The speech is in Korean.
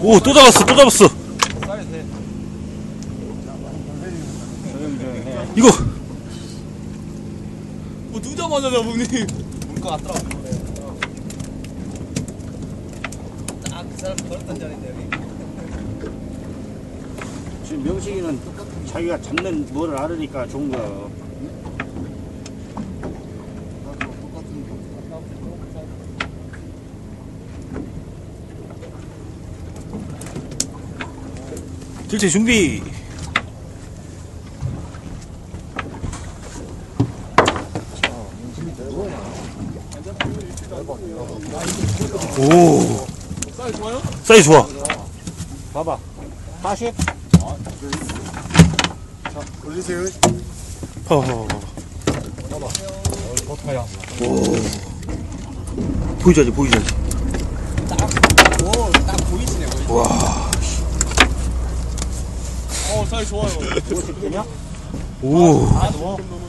오, 또 잡았어, 또 잡았어. 이거. 뭐 누자마자 잡으니. 물것 같더라. 딱그 사람 걸었던 자리인데 여기. 지금 명식이는 자기가 잡는 뭐를 알으니까 좋은 거야. 들채 준비. 오, 사이즈 좋아요? 사이즈 좋아. 봐봐. 40? 올리세요. 봐봐, 봐봐. 버터야. 보이자지, 보이자지. 오, 딱 보이시네, 보이시. 와, 어, 사이즈 좋아요. 뭐? 오, 아, 너무.